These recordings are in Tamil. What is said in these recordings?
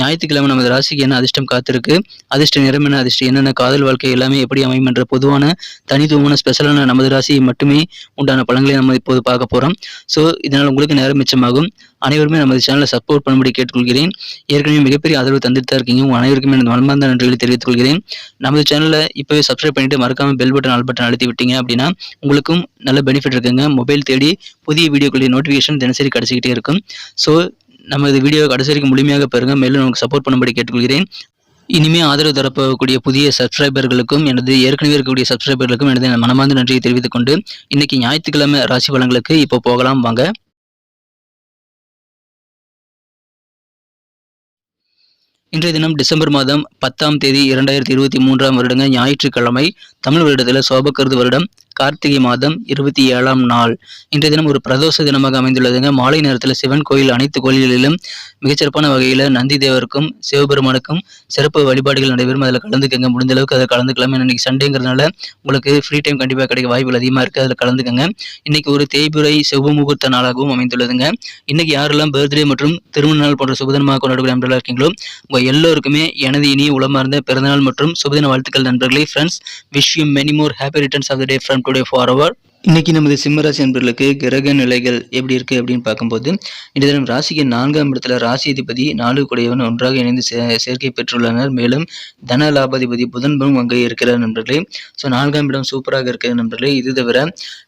ஞாயிற்றுக்கிழமை நமது ராசிக்கு என்ன அதிர்ஷ்டம் காத்திருக்கு? அதிர்ஷ்ட நிறம் என்ன? அதிர்ஷ்டம் என்னென்ன காதல் வாழ்க்கை எல்லாமே எப்படி அமையும்? என்ற பொதுவான தனித்துவமான ஸ்பெஷலான நமது ராசி மட்டுமே உண்டான பலன்களை நம்ம இப்போது பார்க்க போகிறோம் ஸோ இதனால் உங்களுக்கு நேரம் மிச்சமாகும். அனைவருமே நமது சேனலை சப்போர்ட் பண்ணும்படி கேட்டுக்கொள்கிறேன். ஏற்கனவே மிகப்பெரிய ஆதரவு தந்துட்டு தான் இருக்கீங்க. உங்கள் அனைவருக்குமே எனது மனமார்ந்த நன்றிகளை தெரிவித்துக் கொள்கிறேன் நமது சேனலை இப்போவே சப்ஸ்கிரைப் பண்ணிட்டு மறக்காம பெல் பட்டன் ஆல் பட்டன் அழுத்தி விட்டீங்க அப்படின்னா உங்களுக்கும் நல்ல பெனிஃபிட் இருக்குங்க. மொபைல் தேடி புதிய வீடியோக்களுடைய நோட்டிஃபிகேஷன் தினசரி கிடச்சிக்கிட்டே இருக்கும். ஸோ நமது வீடியோ கடைசி வரைக்கும் முழுமையாக பெறுங்க. மேலும் நமக்கு சப்போர்ட் பண்ணும்படி கேட்டுக்கொள்கிறேன். இனிமே ஆதரவு தரப்போகக்கூடிய புதிய சப்ஸ்கிரைபர்களுக்கும் எனது ஏற்கனவே இருக்கக்கூடிய சப்ஸ்கிரைபர்களுக்கும் எனது மனமார்ந்த நன்றியை தெரிவித்துக் கொண்டு இன்னைக்கு ஞாயிற்றுக்கிழமை ராசி பலன்களுக்கு இப்போ போகலாம். வாங்க. இன்றைய தினம் டிசம்பர் மாதம் பத்தாம் தேதி இரண்டாயிரத்தி இருபத்தி மூன்றாம் வருடங்க ஞாயிற்றுக்கிழமை. தமிழ் வருடத்தில் சோபக்கருது வருடம். கார்த்திகை மாதம் இருபத்தி ஏழாம் நாள். இன்றைய தினம் ஒரு பிரதோஷ தினமாக அமைந்துள்ளதுங்க. மாலை நேரத்தில் சிவன் கோயில் அனைத்து கோயில்களிலும் மிகச்சிறப்பான வகையில் நந்தி தேவருக்கும் சிவபெருமானுக்கும் சிறப்பு வழிபாடுகள் நடைபெறும். அதில் கலந்துக்கங்க. முடிந்த அளவுக்கு அதில் கலந்துக்கலாம். இன்னைக்கு சண்டேங்கிறதுனால உங்களுக்கு ஃப்ரீ டைம் கண்டிப்பாக கிடைக்க வாய்ப்புகள் அதிகமாக இருக்குது அதில் கலந்துக்கங்க. இன்னைக்கு ஒரு தேய்புரை சுபமுகூர்த்த நாளாகவும் அமைந்துள்ளதுங்க. இன்னைக்கு யாரெல்லாம் பர்த்டே மற்றும் திருமண நாள் போன்ற சுபதினமாக கொண்டாடக்கூடிய நண்பர்களாக இருக்கீங்களோ உங்கள் எல்லோருக்குமே எனது இனிய உளமார்ந்த பிறந்தநாள் மற்றும் சுபதின வாழ்த்துக்கள் நண்பர்களே. Friends wish you many more happy returns of the day from today for அவர் இன்னைக்கு நமது சிம்மராசி நண்பர்களுக்கு கிரக நிலைகள் எப்படி இருக்கு அப்படின்னு பார்க்கும்போது இன்றைய தினம் ராசிக்கு நான்காம் இடத்துல ராசி அதிபதி நாலு குடையவன் ஒன்றாக இணைந்து சே- சேர்க்கை பெற்றுள்ளனர். மேலும் தன லாபாதிபதி புதன்பும் அங்கே இருக்கிற நண்பர்களே. ஸோ நான்காம் இடம் சூப்பராக இருக்கிற நண்பர்களே. இது தவிர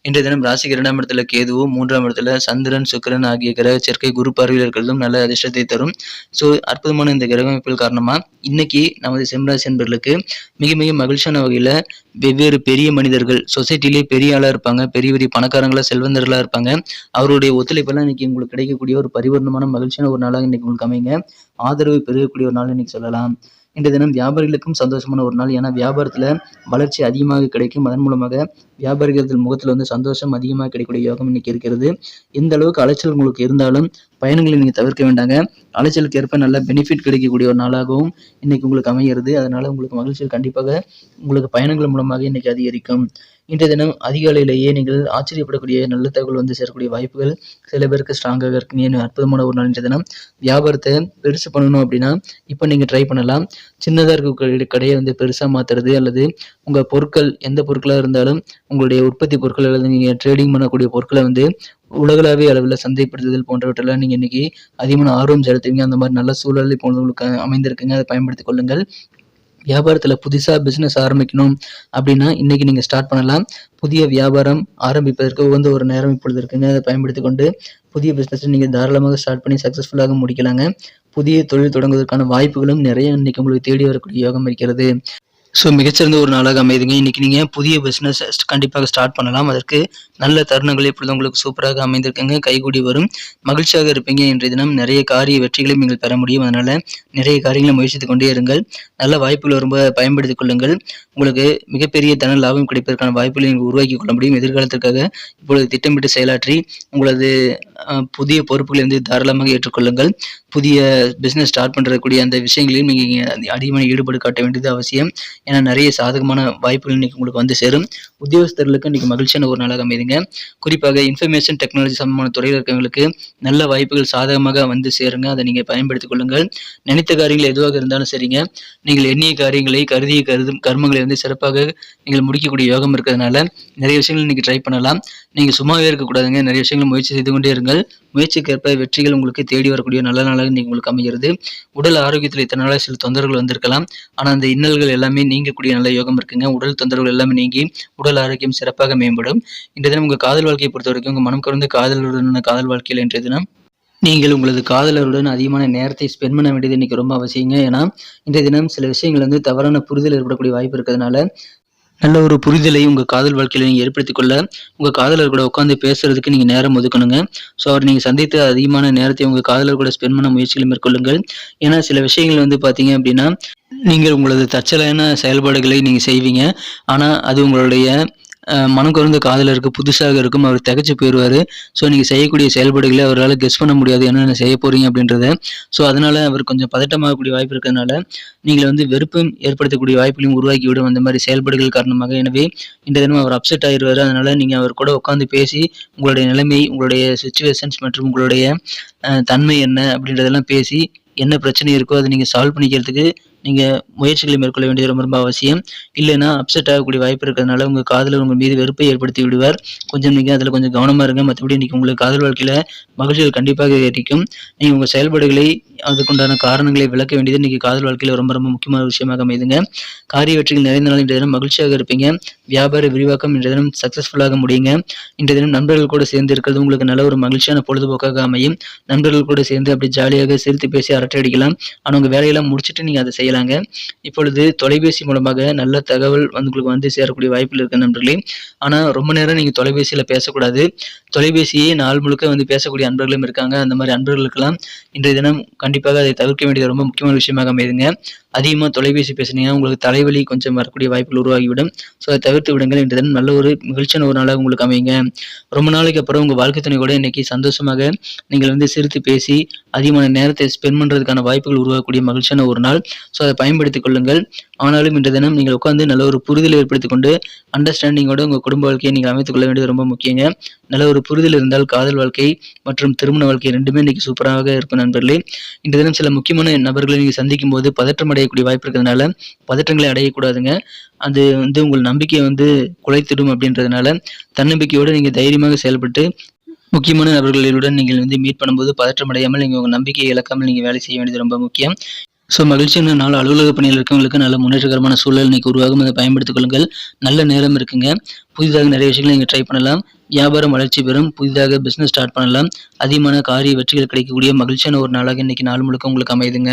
இன்றைய தினம் ராசிக்கு இரண்டாம் இடத்துல கேதுவும் மூன்றாம் இடத்துல சந்திரன் சுக்கிரன் ஆகிய கிரக சேர்க்கை குரு பார்வையில் இருக்கிறதும் நல்ல அதிர்ஷ்டத்தை தரும். ஸோ அற்புதமான இந்த கிரக அமைப்புகள் காரணமாக இன்னைக்கு நமது சிம்மராசி நண்பர்களுக்கு மிக மிக மகிழ்ச்சியான வகையில் வெவ்வேறு பெரிய மனிதர்கள் சொசைட்டிலே பெரிய ஆளாக இருப்பாங்க. பெரிய பெரிய பணக்காரங்களா செல்வந்தர்களா இருப்பாங்க. அவருடைய ஒத்துழைப்பெல்லாம் இன்னைக்கு உங்களுக்கு கிடைக்கக்கூடிய ஒரு பரிபூர்ணமான மகிழ்ச்சியான ஒரு நாளாக இன்னைக்கு உங்களுக்கு அமைங்க ஆதரவு பெருகக்கூடிய ஒரு நாள் இன்னைக்கு சொல்லலாம். இன்றைய தினம் வியாபாரிகளுக்கும் சந்தோஷமான ஒரு நாள். ஏன்னா வியாபாரத்தில் வளர்ச்சி அதிகமாக கிடைக்கும். அதன் மூலமாக வியாபாரிகள் முகத்தில் வந்து சந்தோஷம் அதிகமாக கிடைக்கக்கூடிய யோகம் இன்னைக்கு இருக்கிறது. எந்த அளவுக்கு அலைச்சல் உங்களுக்கு இருந்தாலும் பயணங்களை நீங்கள் தவிர்க்க வேண்டாங்க. அலைச்சலுக்கு ஏற்ப நல்ல பெனிஃபிட் கிடைக்கக்கூடிய ஒரு நாளாகவும் இன்னைக்கு உங்களுக்கு அமைகிறது. அதனால உங்களுக்கு மகிழ்ச்சியில் கண்டிப்பாக உங்களுக்கு பயணங்கள் மூலமாக இன்னைக்கு அதிகரிக்கும். இன்றைய தினம் அதிகாலையிலேயே நீங்கள் ஆச்சரியப்படக்கூடிய நல்ல தகவல் வந்து சேரக்கூடிய வாய்ப்புகள் சில பேருக்கு ஸ்ட்ராங்காக இருக்கு ஏன் அற்புதமான ஒரு நாள் இன்றைய தினம். வியாபாரத்தை பெருசு பண்ணணும் அப்படின்னா இப்போ நீங்கள் ட்ரை பண்ணலாம். சின்னதாக இருக்கக்கூடிய கடையை வந்து பெருசாக மாற்றுறது அல்லது உங்கள் பொருட்கள் எந்த பொருட்களாக இருந்தாலும் உங்களுடைய உற்பத்தி பொருட்கள் அல்லது நீங்கள் ட்ரேடிங் பண்ணக்கூடிய பொருட்களை வந்து உலகளாவிய அளவில் சந்தைப்படுத்துதல் போன்றவற்றெல்லாம் நீங்கள் இன்னைக்கு அதிகமான ஆர்வம் செலுத்துவீங்க. அந்த மாதிரி நல்ல சூழல் இப்போ உங்களுக்கு அமைந்திருக்குங்க. அதை பயன்படுத்திக் கொள்ளுங்கள். வியாபாரத்தில் புதுசாக பிஸ்னஸ் ஆரம்பிக்கணும் அப்படின்னா இன்னைக்கு நீங்கள் ஸ்டார்ட் பண்ணலாம். புதிய வியாபாரம் ஆரம்பிப்பதற்கு உகந்த ஒரு நேரம் இப்பொழுது இருக்குங்க. அதை பயன்படுத்தி கொண்டு புதிய பிஸ்னஸை நீங்கள் தாராளமாக ஸ்டார்ட் பண்ணி சக்ஸஸ்ஃபுல்லாக முடிக்கலாங்க. புதிய தொழில் தொடங்குவதற்கான வாய்ப்புகளும் நிறைய இன்னைக்கு உங்களுக்கு தேடி வரக்கூடிய யோகம் இருக்கிறது. ஸோ மிகச்சிறந்த ஒரு நாளாக அமைதுங்க. இன்னைக்கு நீங்கள் புதிய பிஸ்னஸ் கண்டிப்பாக ஸ்டார்ட் பண்ணலாம். அதற்கு நல்ல தருணங்கள் இப்பொழுது உங்களுக்கு சூப்பராக அமைந்திருக்குங்க. கைகூடி வரும். மகிழ்ச்சியாக இருப்பீங்க. இன்றைய தினம் நிறைய காரிய வெற்றிகளையும் நீங்கள் பெற முடியும். அதனால் நிறைய காரியங்களை முயற்சித்து கொண்டே இருங்கள். நல்ல வாய்ப்புகள் ரொம்ப பயன்படுத்திக் கொள்ளுங்கள். உங்களுக்கு மிகப்பெரிய தன லாபம் கிடைப்பதற்கான வாய்ப்புகளை நீங்கள் உருவாக்கி கொள்ள முடியும். எதிர்காலத்திற்காக இப்பொழுது திட்டமிட்டு செயலாற்றி உங்களது புதிய பொறுப்புகளை வந்து தாராளமாக ஏற்றுக்கொள்ளுங்கள். புதிய பிஸ்னஸ் ஸ்டார்ட் பண்ணுறக்கூடிய அந்த விஷயங்களையும் நீங்கள் அதிகமான ஈடுபாடு காட்ட வேண்டியது அவசியம். ஏன்னா நிறைய சாதகமான வாய்ப்புகள் இன்றைக்கி உங்களுக்கு வந்து சேரும். உத்தியோகஸ்தர்களுக்கு இன்றைக்கி மகிழ்ச்சியான ஒரு நாளாக அமைதுங்க. குறிப்பாக இன்ஃபர்மேஷன் டெக்னாலஜி சம்பந்தமான துறையில் இருக்கவங்களுக்கு நல்ல வாய்ப்புகள் சாதகமாக வந்து சேருங்க. அதை நீங்கள் பயன்படுத்திக் கொள்ளுங்கள். நினைத்த காரியங்கள் எதுவாக இருந்தாலும் சரிங்க. நீங்கள் எண்ணிய காரியங்களை கருதிய கருதும் கர்மங்களை வந்து சிறப்பாக நீங்கள் முடிக்கக்கூடிய யோகம் இருக்கிறதுனால நிறைய விஷயங்கள் இன்றைக்கி ட்ரை பண்ணலாம். நீங்கள் சும்மாவே இருக்கக்கூடாதுங்க. நிறைய விஷயங்கள் முயற்சி செய்து கொண்டே இருங்கள். முயற்சிக்கேற்ப வெற்றிகள் உங்களுக்கு தேடி வரக்கூடிய நல்ல நாளாக நீங்கள் உங்களுக்கு அமைகிறது. உடல் ஆரோக்கியத்தில் இத்தனை நாளாக சில தொந்தரவுகள் வந்திருக்கலாம். ஆனால் அந்த இன்னல்கள் எல்லாமே நீங்கக்கூடிய நல்ல யோகம் இருக்குங்க. உடல் தொந்தரவுகள் எல்லாமே நீங்கி உடல் ஆரோக்கியம் சிறப்பாக மேம்படும். இன்றைய தினம் உங்கள் காதல் வாழ்க்கையை பொறுத்த வரைக்கும் உங்கள் மனம் கலந்து காதலுடனான காதல் வாழ்க்கையில் இன்றைய தினம் நீங்கள் உங்களது காதலருடன் அதிகமான நேரத்தை ஸ்பெண்ட் பண்ண வேண்டியது இன்னைக்கு ரொம்ப அவசியங்க. ஏன்னா இன்றைய தினம் சில விஷயங்கள் வந்து தவறான புரிதல் ஏற்படக்கூடிய வாய்ப்பு இருக்கிறதுனால நல்ல ஒரு புரிதலை உங்கள் காதல் வாழ்க்கையில் நீங்கள் ஏற்படுத்திக் கொள்ள உங்கள் காதலர் கூட உட்காந்து பேசுறதுக்கு நீங்கள் நேரம் ஒதுக்கணுங்க. ஸோ அவர் நீங்கள் சந்தித்து அதிகமான நேரத்தை உங்கள் காதலர் கூட ஸ்பெண்ட் பண்ண முயற்சிகளை மேற்கொள்ளுங்கள். ஏன்னா சில விஷயங்கள் வந்து பார்த்தீங்க அப்படின்னா நீங்கள் உங்களது தற்செயலான செயல்பாடுகளை நீங்கள் செய்வீங்க. ஆனால் அது உங்களுடைய மனம் குறைந்த காதலருக்கு புதுசாக இருக்கும் அவர் திகச்சு போயிடுவார். ஸோ நீங்கள் செய்யக்கூடிய செயல்பாடுகளை அவரால் கெஸ் பண்ண முடியாது என்னென்ன செய்ய போகிறீங்க அப்படின்றத. ஸோ அதனால் அவர் கொஞ்சம் பதட்டமாகக்கூடிய வாய்ப்பு இருக்கிறதுனால நீங்கள் வந்து வெறுப்பும் ஏற்படுத்தக்கூடிய வாய்ப்புகளையும் உருவாக்கி விடும் அந்த மாதிரி செயல்பாடுகள் காரணமாக. எனவே இந்த தினம் அவர் அப்செட் ஆயிடுவார் அதனால் நீங்கள் அவர் கூட உட்காந்து பேசி உங்களுடைய நிலைமை உங்களுடைய சுச்சுவேஷன்ஸ் மற்றும் உங்களுடைய தன்மை என்ன அப்படின்றதெல்லாம் பேசி என்ன பிரச்சனை இருக்கோ அதை நீங்கள் சால்வ் பண்ணிக்கிறதுக்கு நீங்கள் முயற்சிகளை மேற்கொள்ள வேண்டியது ரொம்ப ரொம்ப அவசியம். இல்லைன்னா அப்செட் ஆகக்கூடிய வாய்ப்பு இருக்கிறதுனால உங்கள் காதலர் உங்கள் மீது வெறுப்பை ஏற்படுத்தி விடுவார். கொஞ்சம் நீங்கள் அதில் கொஞ்சம் கவனமாக இருங்க. மற்றபடி இன்றைக்கி உங்களுக்கு காதல் வாழ்க்கையில் மகிழ்ச்சிகள் கண்டிப்பாக கிடைக்கும் நீங்கள் உங்கள் செயல்பாடுகளை அதுக்குண்டான காரணங்களை விளக்க வேண்டியது இன்றைக்கி காதல் வாழ்க்கையில் ரொம்ப ரொம்ப முக்கியமான விஷயமாக அமைதுங்க. காரிய வெற்றிகள் நிறைந்த நாள் இன்றைய தினம் மகிழ்ச்சியாக இருப்பீங்க. வியாபார விரிவாக்கம் இன்றைய தினம் சக்ஸஸ்ஃபுல்லாக முடியுங்க. இன்றைய தினம் நண்பர்கள் கூட சேர்ந்து இருக்கிறது உங்களுக்கு நல்ல ஒரு மகிழ்ச்சியான பொழுதுபோக்காக அமையும். நண்பர்கள் கூட சேர்ந்து அப்படி ஜாலியாக சிரித்து பேசி அரட்டை அடிக்கலாம். ஆனால் உங்கள் வேலையெல்லாம் முடிச்சுட்டு நீங்கள் அதை செய்யலாம். செய்யலாங்க இப்பொழுது தொலைபேசி மூலமாக நல்ல தகவல் வந்து உங்களுக்கு வந்து சேரக்கூடிய வாய்ப்பில் இருக்கு நண்பர்களே. ஆனால் ரொம்ப நேரம் நீங்கள் தொலைபேசியில் பேசக்கூடாது. தொலைபேசியே நாள் முழுக்க வந்து பேசக்கூடிய அன்பர்களும் இருக்காங்க. அந்த மாதிரி அன்பர்களுக்கெல்லாம் இன்றைய தினம் கண்டிப்பாக அதை தவிர்க்க வேண்டியது ரொம்ப முக்கியமான விஷயமாக அமையுதுங்க அதிகமாக தொலைபேசி பேசுனீங்கன்னா உங்களுக்கு தலைவலி கொஞ்சம் வரக்கூடிய வாய்ப்புகள் உருவாகிவிடும். ஸோ அதை தவிர்த்து விடுங்கள். இன்றைய தினம் நல்ல ஒரு மகிழ்ச்சியான ஒரு நாளாக உங்களுக்கு அமையுங்க. ரொம்ப நாளைக்கு அப்புறம் உங்கள் வாழ்க்கை துணை கூட இன்னைக்கு சந்தோஷமாக நீங்கள் வந்து சிரித்து பேசி அதிகமான நேரத்தை ஸ்பெண்ட் பண்ணுறதுக்கான வாய்ப்புகள் உருவாகக்கூடிய மகிழ்ச்சியான ஒரு நாள். ஸோ அதை பயன்படுத்திக் கொள்ளுங்கள். ஆனாலும் இன்றைய தினம் நீங்கள் உட்காந்து நல்ல ஒரு புரிதல் ஏற்படுத்திக் கொண்டு அண்டர்ஸ்டாண்டிங்கோடு உங்கள் குடும்ப வாழ்க்கையை நீங்கள் அமைத்துக் கொள்ள வேண்டியது ரொம்ப முக்கியங்க. நல்ல ஒரு புரிதல் இருந்தால் காதல் வாழ்க்கை மற்றும் திருமண வாழ்க்கை ரெண்டுமே இன்னைக்கு சூப்பராக இருக்கும் நண்பர்களே. இன்றைய தினம் சில முக்கியமான நபர்களை நீங்கள் சந்திக்கும் போது பதற்றம் அடையக்கூடிய வாய்ப்பு இருக்கிறதுனால பதற்றங்களை அடையக்கூடாதுங்க. அது வந்து உங்கள் நம்பிக்கையை வந்து குலைத்திடும் அப்படின்றதுனால தன்னம்பிக்கையோடு நீங்கள் தைரியமாக செயல்பட்டு முக்கியமான நபர்களுடன் நீங்கள் வந்து மீட் பண்ணும்போது பதற்றம் அடையாமல் நீங்கள் உங்கள் நம்பிக்கையை இழக்காமல் நீங்கள் வேலை செய்ய வேண்டியது ரொம்ப முக்கியம். ஸோ மகிழ்ச்சியான நாள் அலுவலக பணியில் இருக்கவங்களுக்கு நல்ல முன்னேற்றகரமான சூழல் இன்னைக்கு உருவாகும். அதை பயன்படுத்திக் கொள்ளுங்கள். நல்ல நேரம் இருக்குங்க. புதிதாக நிறைய விஷயங்களை நீங்கள் ட்ரை பண்ணலாம். வியாபாரம் வளர்ச்சி பெறும். புதிதாக பிஸ்னஸ் ஸ்டார்ட் பண்ணலாம். அதிகமான காரிய வெற்றிகள் கிடைக்கக்கூடிய மகிழ்ச்சியான ஒரு நாளாக இன்னைக்கு நாள் முழுக்க உங்களுக்கு அமையுதுங்க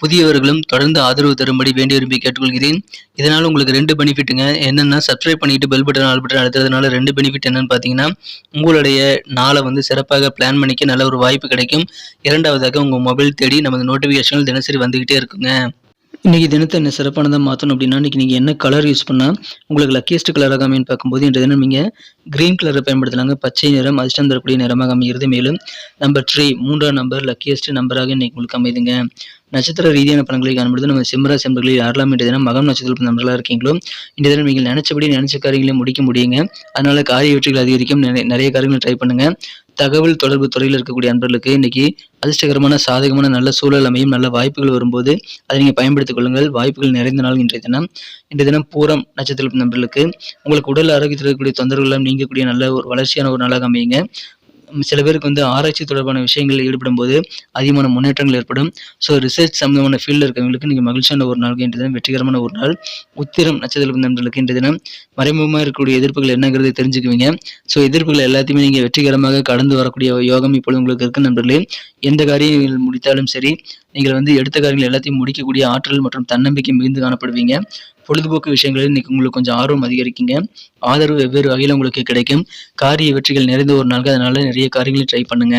புதியவர்களும் தொடர்ந்து ஆதரவு தரும்படி வேண்டி விரும்பி கேட்டுக்கொள்கிறேன். இதனால் உங்களுக்கு ரெண்டு பெனிஃபிட்டுங்க. என்னென்னா சப்ஸ்கிரைப் பண்ணிட்டு பெல் பட்டன் ஆல் பட்டன் அழுத்துறதுனால ரெண்டு பெனிஃபிட் என்னன்னு பார்த்தீங்கன்னா உங்களுடைய நாளை வந்து சிறப்பாக பிளான் பண்ணிக்க நல்ல ஒரு வாய்ப்பு கிடைக்கும். இரண்டாவதாக உங்கள் மொபைல் தேடி நமது நோட்டிஃபிகேஷன்கள் தினசரி வந்துக்கிட்டே இருக்குங்க. இன்றைக்கி தினத்தை என்ன சிறப்பானதாக மாற்றணும் அப்படின்னா இன்றைக்கி நீங்கள் என்ன கலர் யூஸ் பண்ணால் உங்களுக்கு லக்கியஸ்ட் கலராக அமைன்னு பார்க்கும்போது இன்றைய தினம் நீங்கள் க்ரீன் கலரை பயன்படுத்தலாங்க. பச்சை நிறம் அதிர்ஷ்டம் தரக்கூடிய நிறமாக அமைகிறது மேலும் நம்பர் த்ரீ மூன்றாம் நம்பர் லக்கியஸ்ட் நம்பராக இன்றைக்கி உங்களுக்கு அமைதுங்க. நட்சத்திர ரீதியான பலன்களை காணும்பொழுது நம்ம சிம்மராசி செம்பர்களில் யாரெல்லாம் இன்றைய தினம் மகம் நட்சத்திர நம்பர்களாக இருக்கீங்களோ? இன்றைய தினம் நீங்கள் நினைச்சபடி நினைச்ச காரியங்களை முடிக்க முடியுங்க. அதனால காரிய வெற்றிகள் அதிகரிக்கும். நிறைய நிறைய காரியங்களை ட்ரை பண்ணுங்க. தகவல் தொடர்பு துறையில் இருக்கக்கூடிய அன்பர்களுக்கு இன்னைக்கு அதிர்ஷ்டகரமான சாதகமான நல்ல சூழல் அமையும் நல்ல வாய்ப்புகள் வரும்போது அதை நீங்கள் பயன்படுத்திக் கொள்ளுங்கள். வாய்ப்புகள் நிறைந்த நாள் இன்றைய தினம். இன்றைய தினம் பூரம் நட்சத்திர நண்பர்களுக்கு உங்களுக்கு உடல் ஆரோக்கியத்தில் இருக்கக்கூடிய தொந்தரவுகள் எல்லாம் நீங்கக்கூடிய நல்ல ஒரு வளர்ச்சியான ஒரு நாளாக அமையுங்க. சில பேருக்கு வந்து ஆராய்ச்சி தொடர்பான விஷயங்களில் ஈடுபடும் போது அதிகமான முன்னேற்றங்கள் ஏற்படும். ஸோ ரிசர்ச் சம்பந்தமான ஃபீல்டில் இருக்கவங்களுக்கு நீங்கள் மகிழ்ச்சியான ஒரு நாள் இன்றைய தினம் வெற்றிகரமான ஒரு நாள் உத்திரம் நட்சத்திர நண்பர்களுக்கு இன்றைய தினம் மறைமுகமாக இருக்கக்கூடிய எதிர்ப்புகள் என்னங்கிறதை தெரிஞ்சுக்குவீங்க. ஸோ எதிர்ப்புகள் எல்லாத்தையுமே நீங்கள் வெற்றிகரமாக கடந்து வரக்கூடிய யோகம் இப்பொழுது உங்களுக்கு இருக்கு நண்பர்களே. எந்த காரியங்கள் முடித்தாலும் சரி நீங்கள் வந்து எடுத்த காரியங்கள் எல்லாத்தையும் முடிக்கக்கூடிய ஆற்றல் மற்றும் தன்னம்பிக்கை மிகுந்து காணப்படுவீங்க. பொழுதுபோக்கு விஷயங்களில் இன்னைக்கு உங்களுக்கு கொஞ்சம் ஆர்வம் அதிகரிக்குங்க. ஆதரவு வெவ்வேறு வகையில் உங்களுக்கு கிடைக்கும். காரிய வெற்றிகள் நிறைந்த ஒரு நாள்கள் அதனால நிறைய காரியங்களை ட்ரை பண்ணுங்க.